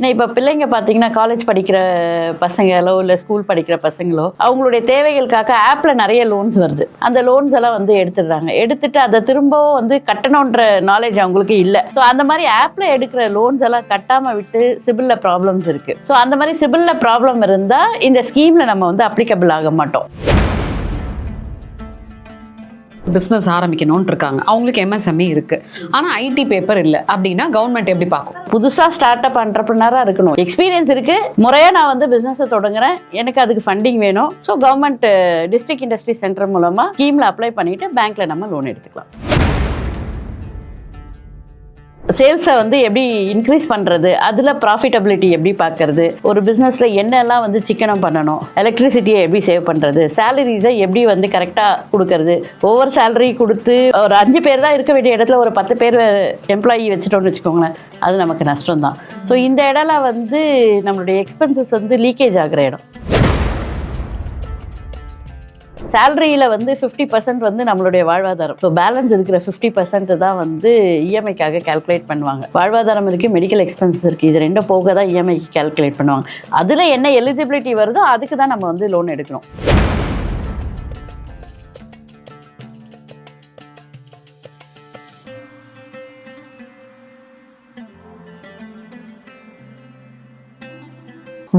ஏன்னா இப்போ பிள்ளைங்க பார்த்தீங்கன்னா காலேஜ் படிக்கிற பசங்களோ இல்லை ஸ்கூல் படிக்கிற பசங்களோ அவங்களுடைய தேவைகளுக்காக ஆப்பில் நிறைய லோன்ஸ் வருது. அந்த லோன்ஸ் எல்லாம் வந்து எடுத்துடுறாங்க. எடுத்துட்டு அதை திரும்பவும் வந்து கட்டணுன்ற நாலேஜ் அவங்களுக்கு இல்லை. ஸோ அந்த மாதிரி ஆப்பில் எடுக்கிற லோன்ஸ் எல்லாம் கட்டாமல் விட்டு சிபிலில் ப்ராப்ளம்ஸ் இருக்குது ஸோ அந்த மாதிரி சிபிலில் ப்ராப்ளம் இருந்தால் இந்த ஸ்கீமில் நம்ம வந்து அப்ளிகபிள் ஆக மாட்டோம். பிஸ்னஸ் ஆரம்பிக்கணும்னு இருக்காங்க அவங்களுக்கு எம்எஸ்எம்இ இருக்குது ஆனால் ஐடி பேப்பர் இல்லை. அப்படின்னா கவர்மெண்ட் எப்படி பார்க்கும்? புதுசாக ஸ்டார்ட் அப் அண்டர்பிரினராக இருக்கணும். எக்ஸ்பீரியன்ஸ் இருக்கு. முறையாக நான் வந்து பிஸ்னஸை தொடங்குறேன். எனக்கு அதுக்கு ஃபண்டிங் வேணும். So government district industry centre மூலமாக ஸ்கீமில் அப்ளை பண்ணிவிட்டு பேங்க்கில் நம்ம லோன் எடுத்துக்கலாம். சேல்ஸை வந்து எப்படி இன்க்ரீஸ் பண்ணுறது அதில் ப்ராஃபிட்டபிலிட்டி எப்படி பார்க்கறது ஒரு பிஸ்னஸில் என்னெல்லாம் வந்து சிக்கனம் பண்ணணும்? எலக்ட்ரிசிட்டியை எப்படி சேவ் பண்ணுறது சேலரிஸை எப்படி வந்து கரெக்டாக கொடுக்கறது? ஒவ்வொரு சேலரி கொடுத்து ஒரு அஞ்சு பேர் தான் இருக்க வேண்டிய இடத்துல ஒரு பத்து பேர் எம்ப்ளாயி வச்சுட்டோம்னு வச்சுக்கோங்களேன். அது நமக்கு நஷ்டம் தான் ஸோ இந்த இடம்லாம் வந்து நம்மளுடைய எக்ஸ்பென்சஸ் வந்து லீக்கேஜ் ஆகிற இடம். சேலரியில் வந்து ஃபிஃப்டி பர்சன்ட் வந்து நம்மளுடைய வாழ்வாதாரம். ஸோ பேலன்ஸ் இருக்கிற ஃபிஃப்டி பர்சன்ட் தான் வந்து இஎம்ஐக்காக கால்குலேட் பண்ணுவாங்க. வாழ்வாதாரம் இருக்குது மெடிக்கல் எக்ஸ்பென்சஸ் இருக்குது இது ரெண்டும் போக தான் இஎம்ஐக்கு கால்குலேட் பண்ணுவாங்க. அதில் என்ன எலிஜிபிலிட்டி வருதோ அதுக்கு தான் நம்ம வந்து லோன் எடுக்கணும்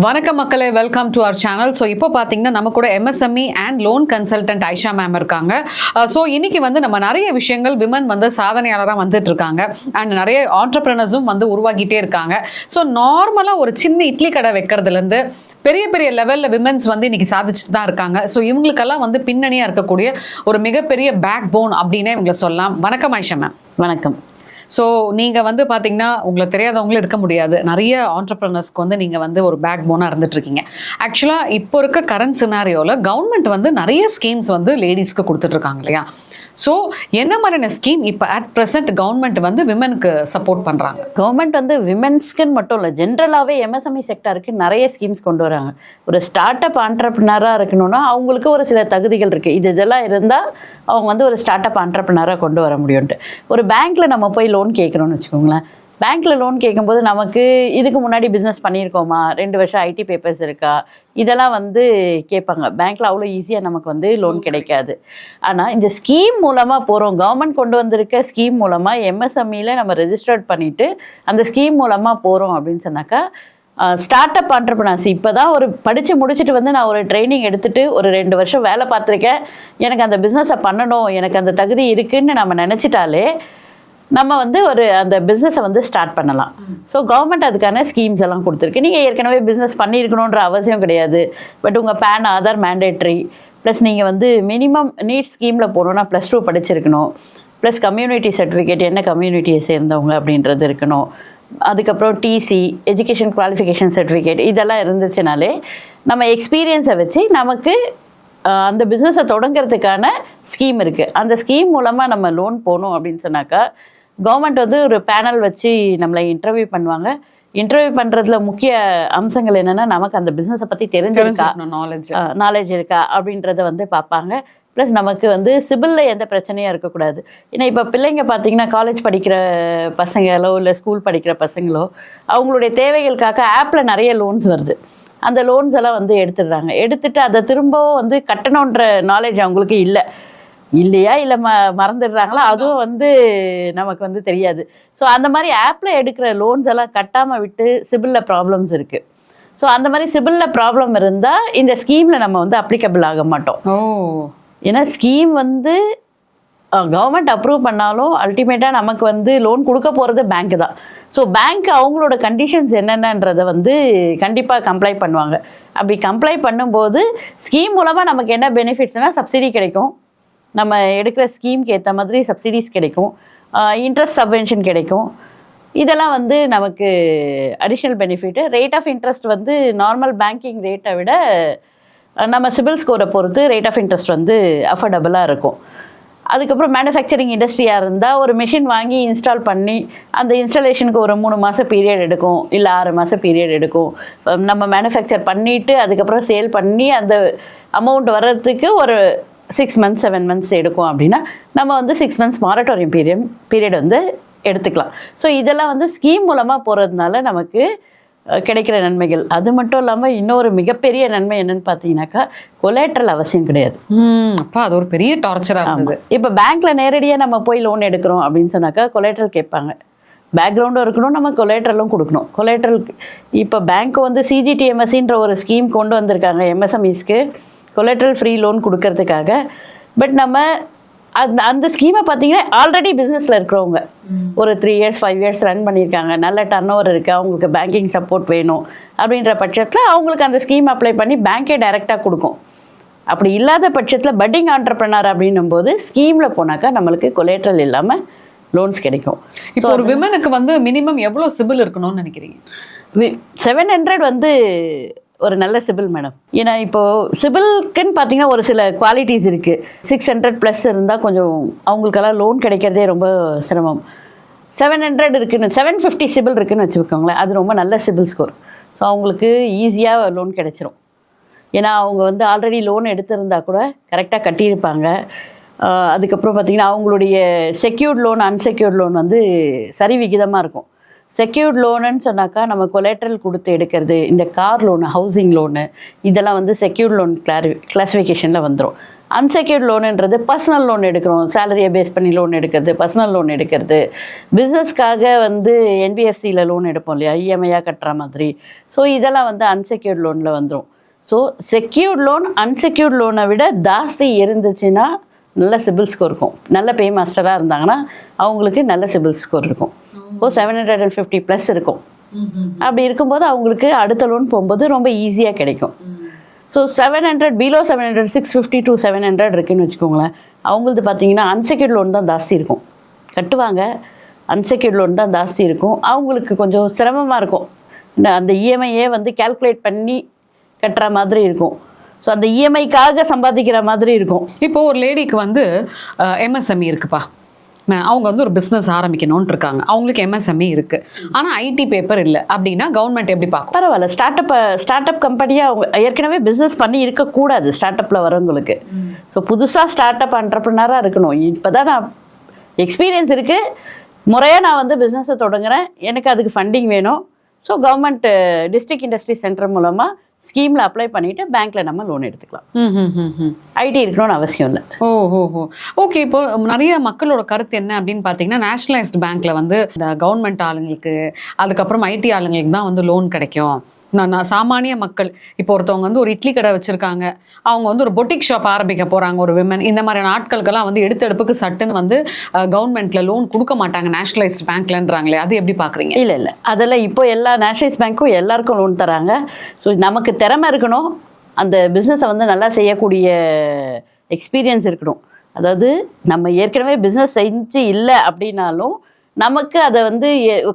வணக்கம் மக்களே welcome to our channel so இப்போ பார்த்தீங்கன்னா நம்ம கூட MSME and loan consultant Aisha ma'am இருக்காங்க. Uh, ஸோ இன்னைக்கு வந்து நம்ம நிறைய விஷயங்கள் விமன் வந்து சாதனையாளராக வந்துட்டு இருக்காங்க. அண்ட் நிறைய ஆண்டர்பிரினர்ஸும் வந்து உருவாக்கிட்டே இருக்காங்க. ஸோ நார்மலாக ஒரு சின்ன இட்லி கடை வைக்கிறதுலேருந்து பெரிய பெரிய லெவலில் விமன்ஸ் வந்து இன்னைக்கு சாதிச்சுட்டு தான் இருக்காங்க. ஸோ இவங்களுக்கெல்லாம் வந்து பின்னணியாக இருக்கக்கூடிய ஒரு மிகப்பெரிய பேக் போன் அப்படின்னே இவங்களை சொல்லலாம். வணக்கம் ஐஷா மேம் வணக்கம். ஸோ நீங்கள் வந்து பார்த்தீங்கன்னா உங்களுக்கு தெரியாதவங்களும் இருக்க முடியாது. நிறைய ஆண்டர்பிரினர்ஸ்க்கு வந்து நீங்கள் வந்து ஒரு பேக் போனாக இருந்துட்டுருக்கீங்க. ஆக்சுவலாக இப்போ இருக்க கரண்ட் சினாரியோவில் கவர்மெண்ட் வந்து நிறைய ஸ்கீம்ஸ் வந்து லேடிஸ்க்கு கொடுத்துட்ருக்காங்க இல்லையா? ஸோ என்ன மாதிரியான ஸ்கீம் இப்போ அட் ப்ரெசென்ட் கவர்மெண்ட் வந்து விமனுக்கு சப்போர்ட் பண்ணுறாங்க கவர்மெண்ட் வந்து விமென்ஸ்க்குன்னு மட்டும் இல்லை ஜென்ரலாகவே எம்எஸ்எம்இ செக்டருக்கு நிறைய ஸ்கீம்ஸ் கொண்டு வராங்க. ஒரு ஸ்டார்ட் அப் ஆண்டர்பிரினராக இருக்கணும்னா அவங்களுக்கு ஒரு சில தகுதிகள் இருக்குது இது இதெல்லாம் இருந்தால் அவங்க வந்து ஒரு ஸ்டார்ட் அப் ஆண்டர்பிரினராக கொண்டு வர முடியும்ட்டு ஒரு பேங்க்கில் நம்ம போய் லோன் கேட்குறோம்னு வச்சுக்கோங்களேன். பேங்க்கில் லோன் கேட்கும்போது நமக்கு இதுக்கு முன்னாடி பிஸ்னஸ் பண்ணியிருக்கோமா? ரெண்டு வருஷம் ஐடி பேப்பர்ஸ் இருக்கா? இதெல்லாம் வந்து கேட்பாங்க. பேங்க்கில் அவ்வளோ ஈஸியாக நமக்கு வந்து லோன் கிடைக்காது. ஆனால் இந்த ஸ்கீம் மூலமாக போகிறோம் கவர்மெண்ட் கொண்டு வந்திருக்க ஸ்கீம் மூலமாக எம்எஸ்எம்இல நம்ம ரெஜிஸ்டர்ட் பண்ணிவிட்டு அந்த ஸ்கீம் மூலமாக போகிறோம் அப்படின்னு சொன்னாக்கா ஸ்டார்ட் அப் ஆண்டர்பிரினர்ஸ் இப்போ தான் ஒரு படித்து முடிச்சுட்டு வந்து நான் ஒரு ட்ரைனிங் எடுத்துட்டு ஒரு ரெண்டு வருஷம் வேலை பார்த்துருக்கேன். எனக்கு அந்த பிஸ்னஸை பண்ணணும். எனக்கு அந்த தகுதி இருக்குன்னு நம்ம நினச்சிட்டாலே நம்ம வந்து ஒரு அந்த பிஸ்னஸை வந்து ஸ்டார்ட் பண்ணலாம். ஸோ கவர்மெண்ட் அதுக்கான ஸ்கீம்ஸ் எல்லாம் கொடுத்துருக்கு. நீங்கள் ஏற்கனவே பிஸ்னஸ் பண்ணியிருக்கணுன்ற அவசியம் கிடையாது. பட் உங்கள் பேன் ஆதார் மேண்டேட்ரி ப்ளஸ் நீங்கள் வந்து மினிமம் நீட் ஸ்கீமில் போகணுன்னா ப்ளஸ் டூ படிச்சிருக்கணும். ப்ளஸ் கம்யூனிட்டி சர்டிஃபிகேட் என்ன கம்யூனிட்டியை சேர்ந்தவங்க அப்படின்றது இருக்கணும். அதுக்கப்புறம் டிசி எஜுகேஷன் குவாலிஃபிகேஷன் சர்டிஃபிகேட் இதெல்லாம் இருந்துச்சுனாலே நம்ம எக்ஸ்பீரியன்ஸை வச்சு நமக்கு அந்த பிஸ்னஸை தொடங்குறதுக்கான ஸ்கீம் இருக்குது அந்த ஸ்கீம் மூலமாக நம்ம லோன் போகணும் அப்படின்னு சொன்னாக்கா கவர்மெண்ட் வந்து ஒரு பேனல் வச்சு நம்மளை இன்டர்வியூ பண்ணுவாங்க. இன்டர்வியூ பண்ணுறதுல முக்கிய அம்சங்கள் என்னென்னா நமக்கு அந்த பிஸ்னஸை பற்றி தெரிஞ்சிருக்கா? நாலேஜ் நாலேஜ் இருக்கா? அப்படின்றத வந்து பார்ப்பாங்க. ப்ளஸ் நமக்கு வந்து சிபிலில் எந்த பிரச்சனையும் இருக்கக்கூடாது. ஏன்னா இப்போ பிள்ளைங்க பார்த்தீங்கன்னா காலேஜ் படிக்கிற பசங்களோ இல்லை ஸ்கூல் படிக்கிற பசங்களோ அவங்களுடைய தேவைகளுக்காக ஆப்பில் நிறைய லோன்ஸ் வருது. அந்த லோன்ஸ் எல்லாம் வந்து எடுத்துடுறாங்க. எடுத்துட்டு அதை திரும்பவும் வந்து கட்டணுன்ற நாலேஜ் அவங்களுக்கு இல்லை. இல்லையா? இல்லை ம மறந்துடுறாங்களா? அதுவும் வந்து நமக்கு வந்து தெரியாது. ஸோ அந்த மாதிரி ஆப்பில் எடுக்கிற லோன்ஸ் எல்லாம் கட்டாமல் விட்டு சிபிலில் ப்ராப்ளம்ஸ் இருக்குது ஸோ அந்த மாதிரி சிபிலில் ப்ராப்ளம் இருந்தால் இந்த ஸ்கீமில் நம்ம வந்து அப்ளிகபிள் ஆக மாட்டோம். ஏன்னா ஸ்கீம் வந்து கவர்மெண்ட் அப்ரூவ் பண்ணாலும் அல்டிமேட்டாக நமக்கு வந்து லோன் கொடுக்க போகிறது பேங்க் தான். ஸோ பேங்க் அவங்களோட கண்டிஷன்ஸ் என்னென்னன்றதை வந்து கண்டிப்பாக கம்ப்ளை பண்ணுவாங்க. அப்படி கம்ப்ளை பண்ணும்போது ஸ்கீம் மூலமாக நமக்கு என்ன பெனிஃபிட்ஸ்னால் சப்சிடி கிடைக்கும். நம்ம எடுக்கிற ஸ்கீம்க்கு ஏற்ற மாதிரி சப்சிடிஸ் கிடைக்கும். இன்ட்ரெஸ்ட் சப்வென்ஷன் கிடைக்கும். இதெல்லாம் வந்து நமக்கு additional benefit rate of interest வந்து நார்மல் பேங்கிங் ரேட்டை விட நம்ம சிபில் ஸ்கோரை பொறுத்து ரேட் ஆஃப் இன்ட்ரெஸ்ட் வந்து அஃபோர்டபுளாக இருக்கும். அதுக்கப்புறம் மேனுஃபேக்சரிங் இண்டஸ்ட்ரியாக இருந்தால் ஒரு மிஷின் வாங்கி இன்ஸ்டால் பண்ணி அந்த இன்ஸ்டாலேஷனுக்கு ஒரு மூணு மாதம் பீரியட் எடுக்கும் இல்லை ஆறு மாதம் பீரியட் எடுக்கும். நம்ம மேனுஃபேக்சர் பண்ணிவிட்டு அதுக்கப்புறம் சேல் பண்ணி அந்த அமௌண்ட் வர்றதுக்கு ஒரு சிக்ஸ் மந்த்ஸ் செவன் மந்த்ஸ் எடுக்கும் அப்படின்னா நம்ம வந்து six months moratorium period period வந்து எடுத்துக்கலாம். ஸோ இதெல்லாம் வந்து ஸ்கீம் மூலமாக போகிறதுனால நமக்கு கிடைக்கிற நன்மைகள். அது மட்டும் இல்லாமல் இன்னொரு மிகப்பெரிய நன்மை என்னன்னு பார்த்தீங்கன்னாக்கா கொலேட்ரல் அவசியம் கிடையாது. அப்பா அது ஒரு பெரிய டார்ச்சரா இருந்தது. இப்போ பேங்க்ல நேரடியாக நம்ம போய் லோன் எடுக்கிறோம் அப்படின்னு சொன்னாக்கா கொலேட்ரல் கேட்பாங்க. பேக்ரவுண்டும் இருக்கணும் நம்ம கொலேட்ரலும் கொடுக்கணும். கொலேட்ரல் இப்போ பேங்க் வந்து சிஜிடிஎம்எஸ்ன்ற ஒரு ஸ்கீம் கொண்டு வந்திருக்காங்க எம்எஸ்எம்இஸ்க்கு கொலேட்ரல் ஃப்ரீ லோன் கொடுக்கறதுக்காக. பட் நம்ம அந்த அந்த ஸ்கீமை பார்த்தீங்கன்னா ஆல்ரெடி பிஸ்னஸில் இருக்கிறவங்க. ஒரு three years five years run பண்ணியிருக்காங்க. நல்ல டர்ன் ஓவர் இருக்குது அவங்களுக்கு பேங்கிங் சப்போர்ட் வேணும். அப்படின்ற பட்சத்தில் அவங்களுக்கு அந்த ஸ்கீம் அப்ளை பண்ணி பேங்க்கே டைரெக்டாக கொடுக்கும். அப்படி இல்லாத பட்சத்தில் பட்டிங் ஆண்டர்பிரனர் அப்படின்னும் போது ஸ்கீமில் போனாக்கா நம்மளுக்கு கொலேட்ரல் இல்லாமல் லோன்ஸ் கிடைக்கும். இப்போ ஒரு விமனுக்கு வந்து மினிமம் எவ்வளவு சிபில் இருக்கணும்னு நினைக்கிறீங்க? செவன் ஹண்ட்ரட் வந்து ஒரு நல்ல சிபில் மேடம். ஏன்னா இப்போது சிபில்க்குன்னு பார்த்தீங்கன்னா ஒரு சில குவாலிட்டிஸ் இருக்குது சிக்ஸ் ஹண்ட்ரட் ப்ளஸ் இருந்தால் கொஞ்சம் அவங்களுக்கெல்லாம் லோன் கிடைக்கிறதே ரொம்ப சிரமம். செவன் ஹண்ட்ரட் இருக்குன்னு செவன் ஃபிஃப்டி சிபில் இருக்குன்னு வச்சுக்கோங்களேன் அது ரொம்ப நல்ல சிபில் ஸ்கோர் ஸோ அவங்களுக்கு ஈஸியாக லோன் கிடைச்சிரும். ஏன்னா அவங்க வந்து ஆல்ரெடி லோன் எடுத்திருந்தா கூட கரெக்டாக கட்டியிருப்பாங்க. அதுக்கப்புறம் பார்த்தீங்கன்னா அவங்களுடைய செக்யூர்ட் லோன் அன்செக்யூர்ட் லோன் வந்து சரி விகிதமாக இருக்கும். செக்யூர்ட் லோனுன்னு சொன்னாக்கா நம்ம கொலேட்ரல் கொடுத்து எடுக்கிறது இந்த கார் லோனு ஹவுசிங் லோனு இதெல்லாம் வந்து செக்யூர்ட் லோன் கிளாரி கிளாஸிஃபிகேஷனில் வந்துடும் அன்செக்யூர்ட் லோனுன்றது பர்சனல் லோன் எடுக்கிறோம். சேலரியை பேஸ் பண்ணி லோன் எடுக்கிறது பர்சனல் லோன் எடுக்கிறது. பிஸ்னஸ்க்காக வந்து என்பிஎஃப்சியில் லோன் எடுப்போம் இல்லையா? இஎம்ஐயாக கட்டுற மாதிரி. ஸோ இதெல்லாம் வந்து அன்செக்யூர்ட் லோனில் வந்துடும் ஸோ செக்யூர்ட் லோன் அன்செக்யூர்ட் லோனை விட ஜாஸ்தி இருந்துச்சுன்னா நல்ல சிபில் ஸ்கோர் இருக்கும். நல்ல பே மாஸ்டராக இருந்தாங்கன்னா அவங்களுக்கு நல்ல சிபில் ஸ்கோர் இருக்கும். ஓ seven hundred and fifty plus இருக்கும். அப்படி இருக்கும்போது அவங்களுக்கு அடுத்த லோன் போகும்போது ரொம்ப ஈஸியாக கிடைக்கும். So seven hundred below seven hundred six fifty to seven hundred இருக்குன்னு வச்சுக்கோங்களேன். அவங்களது பார்த்தீங்கன்னா அன்செக்யூர்ட் லோன் தான் ஜாஸ்தி இருக்கும். கட்டுவாங்க. அன்செக்யூர்ட் லோன் தான் ஜாஸ்தி இருக்கும். அவங்களுக்கு கொஞ்சம் சிரமமாக இருக்கும். இந்த அந்த இஎம்ஐயே வந்து கால்குலேட் பண்ணி கட்டுற மாதிரி இருக்கும். ஸோ அந்த இஎம்ஐக்காக சம்பாதிக்கிற மாதிரி இருக்கும். இப்போ ஒரு லேடிக்கு வந்து எம்எஸ்எம்இ இருக்குப்பா. அவங்க வந்து ஒரு பிஸ்னஸ் ஆரம்பிக்கணும்னு இருக்காங்க அவங்களுக்கு எம்எஸ்எம்இ இருக்கு. ஆனா ஐடி பேப்பர் இல்லை. அப்படின்னா கவர்மெண்ட் எப்படி பார்க்கும்? பரவாயில்ல. ஸ்டார்ட் அப் ஸ்டார்ட் அப் கம்பெனியாக அவங்க ஏற்கனவே பிஸ்னஸ் பண்ணி இருக்கக்கூடாது ஸ்டார்ட் அப்பில் வரவங்களுக்கு. ஸோ புதுசாக ஸ்டார்ட் அப் அண்டர்பிரினராக இருக்கணும். இப்போ தான் நான் எக்ஸ்பீரியன்ஸ் இருக்குது முறையாக நான் வந்து பிஸ்னஸை தொடங்குறேன். எனக்கு அதுக்கு ஃபண்டிங் வேணும். So government district industry centre மூலமாக ஸ்கீமில் அப்ளை பண்ணிவிட்டு பேங்க்கில் நம்ம லோன் எடுத்துக்கலாம். ஐடி இருக்கணும்னு அவசியம் இல்லை. ஓ ஹோ ஹோ ஓகே இப்போ நிறைய மக்களோட கருத்து என்ன அப்படின்னு பார்த்தீங்கன்னா நேஷனலைஸ்டு பேங்க்ல வந்து இந்த கவர்மெண்ட் ஆளுங்களுக்கு அதுக்கப்புறம் ஐடி ஆளுங்களுக்கு தான் வந்து லோன் கிடைக்கும். நான் சாமானிய மக்கள். இப்போ ஒருத்தவங்க வந்து ஒரு இட்லி கடை வச்சுருக்காங்க. அவங்க வந்து ஒரு பொட்டிக் ஷாப் ஆரம்பிக்க போகிறாங்க ஒரு விமன் இந்த மாதிரியான ஆட்களுக்கெல்லாம் வந்து எடுத்தெடுப்புக்கு சட்டுன்னு வந்து கவர்மெண்ட்டில் லோன் கொடுக்க மாட்டாங்க. நேஷனலைஸ்ட் பேங்க்லன்றாங்களே அது எப்படி பார்க்குறீங்க இல்லை இல்லை. அதெல்லாம் இப்போ எல்லா நேஷனலைஸ் பேங்க்கும் எல்லாருக்கும் லோன் தராங்க. ஸோ நமக்கு திறமை இருக்கணும். அந்த பிஸ்னஸை வந்து நல்லா செய்யக்கூடிய எக்ஸ்பீரியன்ஸ் இருக்கணும். அதாவது நம்ம ஏற்கனவே பிஸ்னஸ் செஞ்சு இல்லை அப்படின்னாலும் நமக்கு அதை வந்து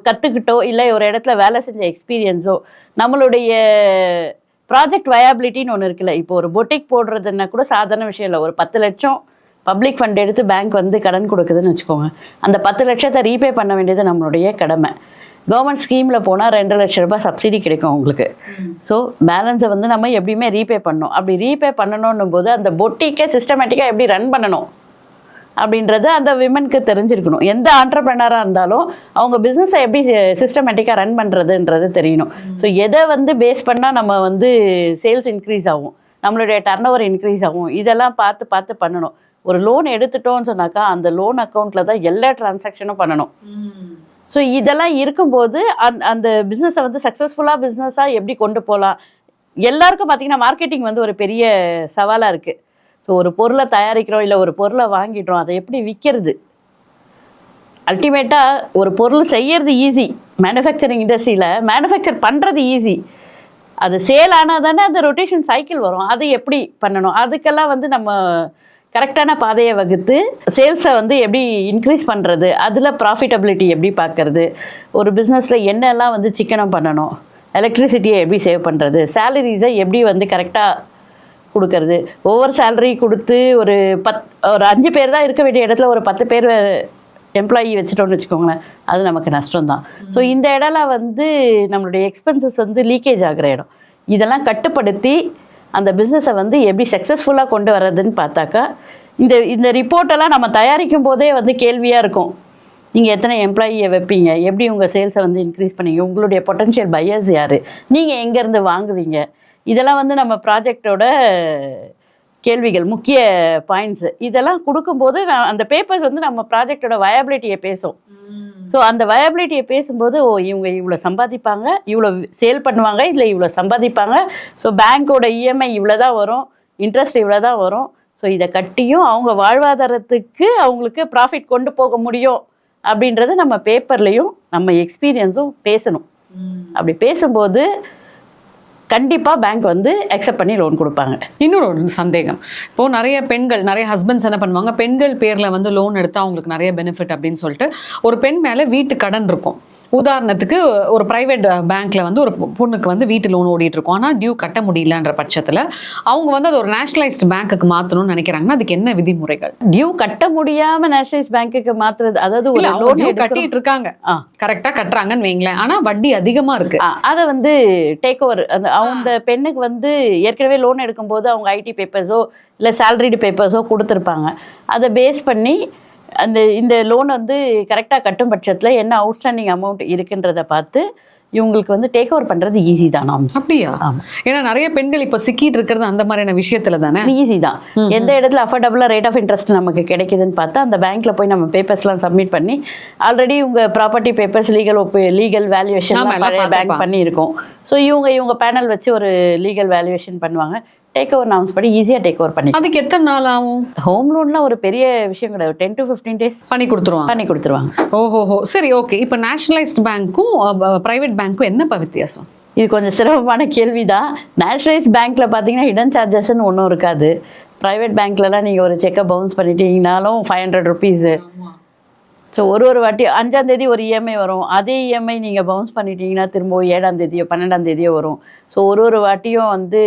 கத்துக்கிட்டோ இல்லை ஒரு இடத்துல வேலை செஞ்ச எக்ஸ்பீரியன்ஸோ நம்மளுடைய ப்ராஜெக்ட் வயாபிலிட்டின்னு ஒன்று இருக்குல்ல. இப்போ ஒரு பொட்டிக் போடுறதுன்னா கூட சாதாரண விஷயம் இல்லை. ஒரு பத்து லட்சம் பப்ளிக் ஃபண்ட் எடுத்து பேங்க் வந்து கடன் கொடுக்குதுன்னு வச்சுக்கோங்க. அந்த பத்து லட்சத்தை ரீபே பண்ண வேண்டியது நம்மளுடைய கடமை. கவர்மெண்ட் ஸ்கீமில் போனால் ரெண்டு லட்ச ரூபாய் சப்சிடி கிடைக்கும் உங்களுக்கு ஸோ பேலன்ஸை வந்து நம்ம எப்படியுமே ரீபே பண்ணணும். அப்படி ரீபே பண்ணணும்னும் போது அந்த பொட்டிக்கை சிஸ்டமேட்டிக்காக எப்படி ரன் பண்ணணும்? அப்படின்றது அந்த விமனுக்கு தெரிஞ்சிருக்கணும். எந்த ஆண்டர்பிரனராக இருந்தாலும் அவங்க பிஸ்னஸை எப்படி சிஸ்டமேட்டிக்காக ரன் பண்ணுறதுன்றது தெரியணும். ஸோ எதை வந்து பேஸ் பண்ணால் நம்ம வந்து சேல்ஸ் இன்க்ரீஸ் ஆகும். நம்மளுடைய டர்ன் ஓவர் இன்க்ரீஸ் ஆகும். இதெல்லாம் பார்த்து பார்த்து பண்ணணும். ஒரு லோன் எடுத்துட்டோம்னு சொன்னாக்கா அந்த லோன் அக்கௌண்ட்டில் தான் எல்லா டிரான்சாக்ஷனும் பண்ணணும். ஸோ இதெல்லாம் இருக்கும்போது அந் அந்த பிஸ்னஸை வந்து சக்ஸஸ்ஃபுல்லாக பிஸ்னஸாக எப்படி கொண்டு போகலாம் எல்லாருக்கும் பார்த்தீங்கன்னா மார்க்கெட்டிங் வந்து ஒரு பெரிய சவாலாக இருக்குது ஸோ ஒரு பொருளை தயாரிக்கிறோம் இல்லை ஒரு பொருளை வாங்கிடுறோம் அதை எப்படி விற்கிறது அல்டிமேட்டாக ஒரு பொருள் செய்யறது ஈஸி மேனுஃபேக்சரிங் இண்டஸ்ட்ரியில் மேனுஃபேக்சர் பண்ணுறது ஈஸி அது சேல் ஆனால் தானே அந்த ரொட்டேஷன் சைக்கிள் வரும். அது எப்படி பண்ணணும்? அதுக்கெல்லாம் வந்து நம்ம கரெக்டான பாதையை வகுத்து சேல்ஸை வந்து எப்படி இன்க்ரீஸ் பண்ணுறது அதில் ப்ராஃபிட்டபிலிட்டி எப்படி பார்க்கறது? ஒரு பிஸ்னஸில் என்னெல்லாம் வந்து சிக்கனம் பண்ணணும்? எலக்ட்ரிசிட்டியை எப்படி சேவ் பண்ணுறது சேலரிஸை எப்படி வந்து கரெக்டாக கொடுக்கறது. ஒவ்வொரு சேலரி கொடுத்து ஒரு பத் ஒரு அஞ்சு பேர் தான் இருக்க வேண்டிய இடத்துல ஒரு பத்து பேர் எம்ப்ளாயி வச்சுட்டோம்னு வச்சுக்கோங்களேன். அது நமக்கு நஷ்டம் தான் ஸோ இந்த இடம்லாம் வந்து நம்மளுடைய எக்ஸ்பென்சஸ் வந்து லீக்கேஜ் ஆகிற இடம். இதெல்லாம் கட்டுப்படுத்தி அந்த பிஸ்னஸை வந்து எப்படி சக்ஸஸ்ஃபுல்லாக கொண்டு வர்றதுன்னு பார்த்தாக்கா இந்த இந்த ரிப்போர்ட்டெல்லாம் நம்ம தயாரிக்கும் போதே வந்து கேள்வியாக இருக்கும். நீங்கள் எத்தனை எம்ப்ளாயியை வைப்பீங்க? எப்படி உங்கள் சேல்ஸை வந்து இன்க்ரீஸ் பண்ணீங்க? உங்களுடைய பொட்டன்ஷியல் பையர்ஸ் யார்? நீங்கள் எங்கேருந்து வாங்குவீங்க? இதெல்லாம் வந்து நம்ம ப்ராஜெக்டோட கேள்விகள் முக்கிய பாயிண்ட்ஸ் இதெல்லாம் கொடுக்கும்போது நான் அந்த பேப்பர்ஸ் வந்து நம்ம ப்ராஜெக்டோட வயபிலிட்டியை பேசும். ஸோ அந்த வயபிலிட்டியை பேசும்போது ஓ இவங்க இவ்வளோ சம்பாதிப்பாங்க இவ்வளோ சேல் பண்ணுவாங்க இதில் இவ்வளோ சம்பாதிப்பாங்க. ஸோ பேங்க்கோட இஎம்ஐ இவ்வளோ தான் வரும் இன்ட்ரெஸ்ட் இவ்வளோ தான் வரும். ஸோ இதை கட்டியும் அவங்க வாழ்வாதாரத்துக்கு அவங்களுக்கு ப்ராஃபிட் கொண்டு போக முடியும் அப்படின்றத நம்ம பேப்பர்லேயும் நம்ம எக்ஸ்பீரியன்ஸும் பேசணும். அப்படி பேசும்போது கண்டிப்பாக பேங்க் வந்து அக்செப்ட் பண்ணி லோன் கொடுப்பாங்க. இன்னொரு ஒரு சந்தேகம். இப்போது நிறைய பெண்கள் நிறைய ஹஸ்பண்ட்ஸ் என்ன பண்ணுவாங்க? பெண்கள் பேரில் வந்து லோன் எடுத்தால் அவங்களுக்கு நிறைய பெனிஃபிட் அப்படின்னு சொல்லிட்டு ஒரு பெண் மேலே வீட்டு கடன் இருக்கும். உதாரணத்துக்கு ஒரு பிரைவேட் பேங்க்ல வந்து ஒரு பொண்ணுக்கு வந்து வீட்டு லோன் ஓடிட்டு இருக்கும் ஆனால் டியூ கட்ட முடியலன்ற பட்சத்துல அவங்க வந்து அது ஒரு நேஷனலைஸ்டு பேங்க்குக்கு மாற்றணும்னு நினைக்கிறாங்கன்னா அதுக்கு என்ன விதிமுறைகள்? டியூ கட்ட முடியாம நேஷனலைஸ் பேங்க்குக்கு மாத்துறது அதாவது ஒரு லோன் கட்டிட்டு இருக்காங்க ஆ. கரெக்டா கட்டுறாங்கன்னு வைங்களேன். ஆனா வட்டி அதிகமா இருக்கு. அதை வந்து டேக் ஓவர் அந்த அந்த பெண்ணுக்கு வந்து ஏற்கனவே லோன் எடுக்கும்போது அவங்க ஐடி பேப்பர்ஸோ இல்லை சேலரிடு பேப்பர்ஸோ கொடுத்துருப்பாங்க. அதை பேஸ் பண்ணி அந்த இந்த லோன் வந்து கரெக்டாக கட்டும் பட்சத்தில் என்ன அவுட்ஸ்டாண்டிங் அமௌண்ட் இருக்குன்றதை பார்த்து இவங்களுக்கு வந்து டேக் ஓவர் பண்ணுறது ஈஸி தான். அப்படியா. ஏன்னா நிறைய பெண்கள் இப்ப சிக்கிட்டு இருக்கிறது அந்த மாதிரியான விஷயத்துல தானே? ஈஸி தான். எந்த இடத்துல அஃபோர்டபுளாக ரேட் ஆஃப் இன்ட்ரெஸ்ட் நமக்கு கிடைக்குதுன்னு பார்த்தா அந்த பேங்க்ல போய் நம்ம பேப்பர்ஸ்லாம் சப்மிட் பண்ணி ஆல்ரெடி உங்க property papers legal legal valuation பழைய பேங்க். பண்ணியிருக்கோம். ஸோ இவங்க இவங்க பேனல் வச்சு ஒரு லீகல் வேல்யூவேஷன் பண்ணுவாங்க. டேக் ஓவர் நாம்ஸ் படி ஈஸியாக டேக் ஓவர் பண்ணி அதுக்கு எத்தனை நாள் ஆகும்? ஹோம் லோன்லாம் ஒரு பெரிய விஷயம் கிடையாது. டென் டு ஃபிஃப்டீன் டேஸ் பண்ணி கொடுத்துருவாங்க. பண்ணி கொடுத்துருவாங்க. ஓஹோஹோ. சரி ஓகே இப்போ நேஷனலைஸ்ட் பேங்க்கும் பிரைவேட் பேங்க்கும் என்னப்பா வித்தியாசம்? இது கொஞ்சம் சிரமமான கேள்வி தான் நேஷனலைஸ் பேங்க்கில் பார்த்தீங்கன்னா ஹிடன் சார்ஜஸ்ன்னு ஒன்றும் இருக்காது. ப்ரைவேட் பேங்க்லலாம் நீங்கள் ஒரு செக்கை பவுன்ஸ் பண்ணிட்டீங்கனாலும் ஃபைவ் ஹண்ட்ரட் ருபீஸு ஸோ ஒரு ஒரு வாட்டி அஞ்சாம் தேதி ஒரு இஎம்ஐ வரும். அதே இஎம்ஐ நீங்கள் பவுன்ஸ் பண்ணிட்டீங்கன்னா திரும்ப ஏழாம் தேதியோ பன்னெண்டாம் தேதியோ வரும். ஸோ ஒரு ஒரு வாட்டியும் வந்து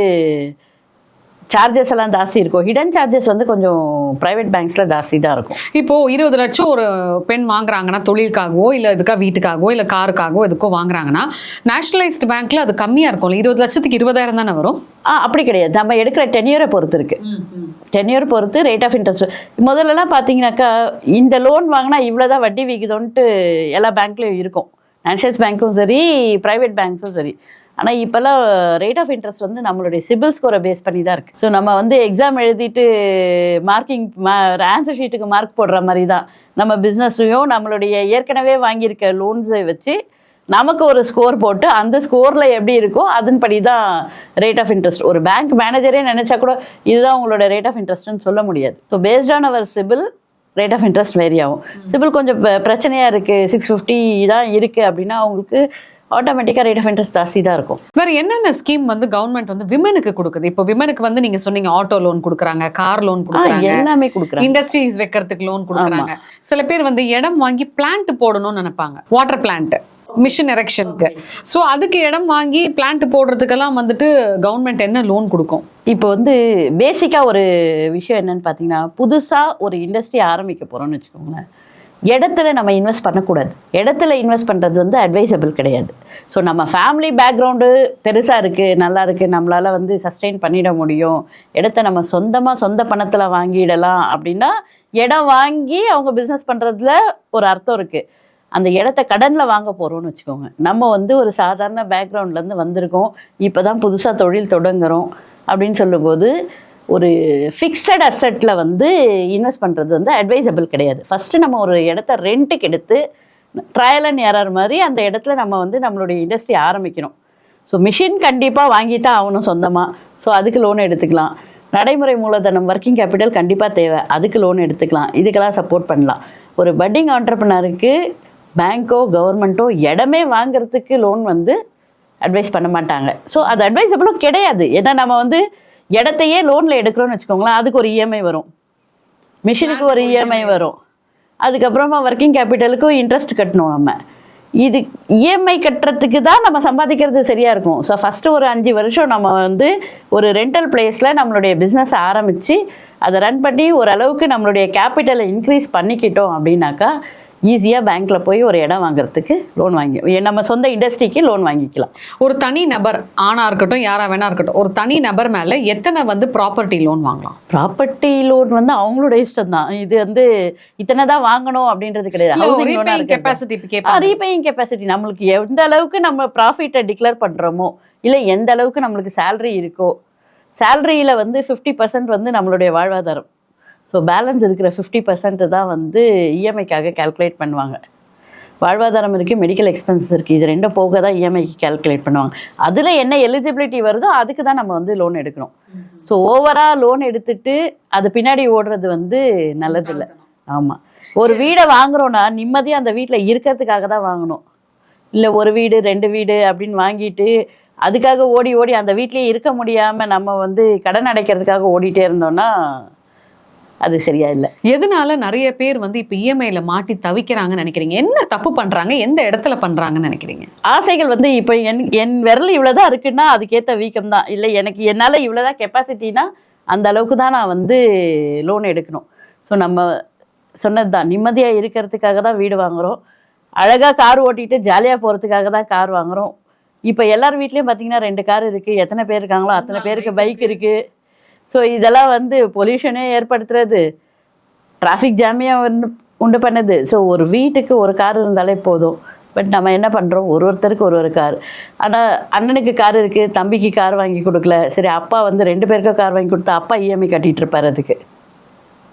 சார்ஜஸ் எல்லாம் ஜாஸ்தி இருக்கும். ஹிடன் சார்ஜஸ் வந்து கொஞ்சம் ப்ரைவேட் பேங்க்ஸில் ஜாஸ்தி தான் இருக்கும். இப்போ இருபது லட்சம் ஒரு பெண் வாங்குறாங்கன்னா தொழிலுக்காகவோ இல்ல இதுக்கா வீட்டுக்காகவோ இல்ல காருக்காகவோ எதுக்கோ வாங்குறாங்கன்னா நேஷனலைஸ்ட் பேங்க்ல அது கம்மியா இருக்கும்ல. இருபது லட்சத்துக்கு இருபதாயிரம் தானே வரும்? அப்படி கிடையாது. நம்ம எடுக்கிற டென்யூரை பொறுத்து இருக்கு. டென்யூர் பொறுத்து ரேட் ஆஃப் இன்ட்ரெஸ்ட் முதல்லலாம் பார்த்தீங்கன்னாக்கா இந்த லோன் வாங்கினா இவ்வளோதான் வட்டி விகிதம்ன்ட்டு எல்லா பேங்க்லேயும் இருக்கும். நேஷனல்ஸ் பேங்க்கும் சரி ப்ரைவேட் பேங்க்ஸும் சரி. ஆனால் இப்போல்லாம் ரேட் ஆஃப் இன்ட்ரெஸ்ட் வந்து நம்மளுடைய சிபில் ஸ்கோரை பேஸ் பண்ணி தான் இருக்குது ஸோ நம்ம வந்து எக்ஸாம் எழுதிட்டு மார்க்கிங் ஆன்சர் ஷீட்டுக்கு மார்க் போடுற மாதிரி தான் நம்ம பிஸ்னஸையும் நம்மளுடைய ஏற்கனவே வாங்கியிருக்க லோன்ஸை வச்சு நமக்கு ஒரு ஸ்கோர் போட்டு அந்த ஸ்கோரில் எப்படி இருக்கோ அதன்படி தான் ரேட் ஆஃப் இன்ட்ரெஸ்ட் ஒரு பேங்க் மேனேஜரே நினச்சா கூட இதுதான் உங்களோட ரேட் ஆஃப் இன்ட்ரெஸ்ட்னு சொல்ல முடியாது. So based on our CIBIL rate of interest vary ஆகும். சிபில் கொஞ்சம் ப- பிரச்சனையா இருக்குது சிக்ஸ் ஃபிஃப்டி தான் இருக்குது அப்படின்னா அவங்களுக்கு ஆட்டோமேட்டிக்காக ரேட் ஆஃப் இன்ட்ரெஸ்ட் ஜாஸ்தி தான் இருக்கும். வேற என்னென்ன ஸ்கீம் வந்து கவர்மெண்ட் வந்து விமனுக்கு கொடுக்குது? இப்போ விமனுக்கு வந்து நீங்க சொன்னீங்க ஆட்டோ லோன் கொடுக்குறாங்க கார் லோன் கொடுக்குறாங்க எல்லாமே கொடுக்குறாங்க. இண்டஸ்ட்ரீஸ் வைக்கிறதுக்கு லோன் கொடுக்குறாங்க. சில பேர் வந்து இடம் வாங்கி பிளான்ட் போடணும்னு நினைப்பாங்க வாட்டர் பிளான்ட் மிஷின் எரெக்ஷனுக்கு ஸோ அதுக்கு இடம் வாங்கி பிளான்ட் போடுறதுக்கெல்லாம் வந்துட்டு கவர்மெண்ட் என்ன லோன் கொடுக்கும்? இப்போ வந்து பேசிக்காக ஒரு விஷயம் என்னன்னு பார்த்தீங்கன்னா புதுசாக ஒரு இண்டஸ்ட்ரி ஆரம்பிக்க போகிறோம்னு வச்சுக்கோங்களேன். இடத்துல நம்ம இன்வெஸ்ட் பண்ணக்கூடாது. இடத்துல இன்வெஸ்ட் பண்ணுறது வந்து அட்வைசபிள் கிடையாது. ஸோ நம்ம ஃபேமிலி பேக்ரவுண்டு பெருசாக இருக்குது நல்லா இருக்குது நம்மளால் வந்து சஸ்டெயின் பண்ணிட முடியும். இடத்த நம்ம சொந்தமாக சொந்த பணத்தில் வாங்கிடலாம் அப்படின்னா இடம் வாங்கி அவங்க பிஸ்னஸ் பண்ணுறதுல ஒரு அர்த்தம் இருக்குது அந்த இடத்த கடனில் வாங்க போகிறோம்னு வச்சுக்கோங்க. நம்ம வந்து ஒரு சாதாரண பேக்ரவுண்ட்லேருந்து வந்திருக்கோம். இப்போ தான் புதுசாக தொழில் தொடங்குகிறோம் அப்படின்னு சொல்லும்போது ஒரு ஃபிக்ஸட் அசெட்டில் வந்து இன்வெஸ்ட் பண்ணுறது வந்து அட்வைசபிள் கிடையாது. ஃபஸ்ட்டு நம்ம ஒரு இடத்த ரெண்ட்டுக்கு எடுத்து ட்ரையல் அண்ட் எரர் மாதிரி அந்த இடத்துல நம்ம வந்து நம்மளுடைய இண்டஸ்ட்ரி ஆரம்பிக்கணும். ஸோ மிஷின் கண்டிப்பாக வாங்கி தான் ஆகணும் சொந்தமாக ஸோ அதுக்கு லோன் எடுத்துக்கலாம். நடைமுறை மூலதனம் ஒர்க்கிங் கேபிட்டல் கண்டிப்பாக தேவை. அதுக்கு லோன் எடுத்துக்கலாம். இதுக்கெல்லாம் சப்போர்ட் பண்ணலாம். ஒரு பட்டிங் ஆண்டர்பனருக்கு பேங்க்கோ கவர்மெண்ட்டோ இடமே வாங்குறதுக்கு லோன் வந்து அட்வைஸ் பண்ண மாட்டாங்க. ஸோ அது அட்வைஸபிளும் கிடையாது. ஏன்னா நம்ம வந்து இடத்தையே லோனில் எடுக்கிறோம்னு வச்சுக்கோங்களேன் அதுக்கு ஒரு இஎம்ஐ வரும். மிஷினுக்கு ஒரு இஎம்ஐ வரும். அதுக்கப்புறமா ஒர்க்கிங் கேபிட்டலுக்கும் இன்ட்ரெஸ்ட் கட்டணும் நம்ம. இது இஎம்ஐ கட்டுறதுக்கு தான் நம்ம சம்பாதிக்கிறது சரியாக இருக்கும். ஸோ ஃபஸ்ட்டு ஒரு அஞ்சு வருஷம் நம்ம வந்து ஒரு ரெண்டல் பிளேஸில் நம்மளுடைய பிஸ்னஸ் ஆரம்பித்து அதை ரன் பண்ணி ஓரளவுக்கு நம்மளுடைய கேபிட்டலை இன்க்ரீஸ் பண்ணிக்கிட்டோம் அப்படின்னாக்கா ஈஸியாக பேங்க்கில் போய் ஒரு இடம் வாங்குறதுக்கு லோன் வாங்கி நம்ம சொந்த இண்டஸ்ட்ரிக்கு லோன் வாங்கிக்கலாம். ஒரு தனி நபர் ஆணா இருக்கட்டும் யாரா வேணா இருக்கட்டும் ஒரு தனி நபர் மேல எத்தனை வந்து ப்ராப்பர்ட்டி லோன் வாங்கலாம்? ப்ராப்பர்ட்டி லோன் வந்து அவங்களோட இஷ்டம் தான். இது வந்து இத்தனை தான் வாங்கணும் அப்படின்றது கிடையாது. கெப்பாசிட்டி ரீபேயிங் கெப்பாசிட்டி நம்மளுக்கு எந்த அளவுக்கு நம்ம ப்ராஃபிட்டை டிக்ளேர் பண்ணுறோமோ இல்லை எந்த அளவுக்கு நம்மளுக்கு சேலரி இருக்கோ சேலரியில் வந்து ஃபிஃப்டி பர்சன்ட் வந்து நம்மளுடைய வாழ்வாதாரம். ஸோ பேலன்ஸ் இருக்கிற ஃபிஃப்டி பர்சன்ட் தான் வந்து E இஎம்ஐக்காக கால்குலேட் பண்ணுவாங்க. வாழ்வாதாரம் இருக்குது மெடிக்கல் எக்ஸ்பென்சஸ் இருக்குது இது ரெண்டும் போக தான் இஎம்ஐக்கு கால்குலேட் பண்ணுவாங்க. அதில் என்ன எலிஜிபிலிட்டி வருதோ அதுக்கு தான் நம்ம வந்து லோன் எடுக்கணும். ஸோ ஓவராக லோன் எடுத்துட்டு அது பின்னாடி ஓடுறது வந்து நல்லதில்லை. ஆமாம் ஒரு வீடை வாங்குறோன்னா நிம்மதியாக அந்த வீட்டில் இருக்கிறதுக்காக தான் வாங்கணும். இல்லை ஒரு வீடு ரெண்டு வீடு அப்படின்னு வாங்கிட்டு அதுக்காக ஓடி ஓடி அந்த வீட்லயே இருக்க முடியாமல் நம்ம வந்து கடன் அடைக்கிறதுக்காக ஓடிட்டே இருந்தோம்னா அது சரியா இல்லை. எதனால நிறைய பேர் வந்து இப்ப இஎம்ஐல மாட்டி தவிக்கிறாங்கன்னு நினைக்கிறீங்க? என்ன தப்பு பண்றாங்க? எந்த இடத்துல பண்றாங்கன்னு நினைக்கிறீங்க? ஆசைகள் வந்து இப்போ என் என் விரல் இவ்வளோதான் இருக்குன்னா அதுக்கேற்ற வீக்கம் தான். இல்லை எனக்கு என்னால் இவ்வளோதான் கெப்பாசிட்டினா அந்த அளவுக்கு தான் நான் வந்து லோன் எடுக்கணும். ஸோ நம்ம சொன்னது தான் நிம்மதியாக இருக்கிறதுக்காக தான் வீடு வாங்குறோம். அழகாக கார் ஓட்டிட்டு ஜாலியாக போகிறதுக்காக தான் கார் வாங்குறோம். இப்போ எல்லார் வீட்லேயும் பார்த்தீங்கன்னா ரெண்டு கார் இருக்குது எத்தனை பேர் இருக்காங்களோ அத்தனை பேருக்கு பைக் இருக்குது ஸோ இதெல்லாம் வந்து பொல்யூஷனே ஏற்படுத்துறது. டிராஃபிக் ஜாமியாக வந்து உண்டு பண்ணுது. ஸோ ஒரு வீட்டுக்கு ஒரு கார் இருந்தாலே போதும். பட் நம்ம என்ன பண்ணுறோம் ஒரு ஒருத்தருக்கு ஒரு ஒரு கார் ஆனால் அண்ணனுக்கு கார் இருக்குது தம்பிக்கு கார் வாங்கி கொடுக்கல. சரி அப்பா வந்து ரெண்டு பேருக்கும் கார் வாங்கி கொடுத்தா அப்பா இஎம்ஐ கட்டிட்டு இருப்பார் அதுக்கு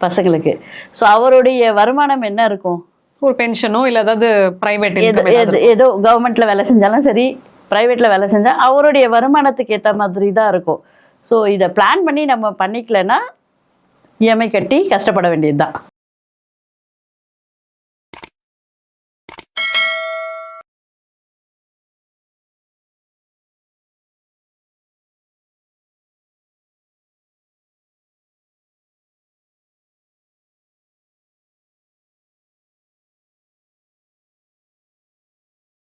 பசங்களுக்கு. ஸோ அவருடைய வருமானம் என்ன இருக்கும்? ஒரு பென்ஷனோ இல்ல ஏதாவது பிரைவேட் ஏதோ கவர்மெண்ட்ல வேலை செஞ்சாலும் சரி ப்ரைவேட்ல வேலை செஞ்சா அவருடைய வருமானத்துக்கு ஏற்ற மாதிரி தான் இருக்கும். ஸோ இதை பிளான் பண்ணி நம்ம பண்ணிக்கலன்னா இஎம்ஐ கட்டி கஷ்டப்பட வேண்டியது தான்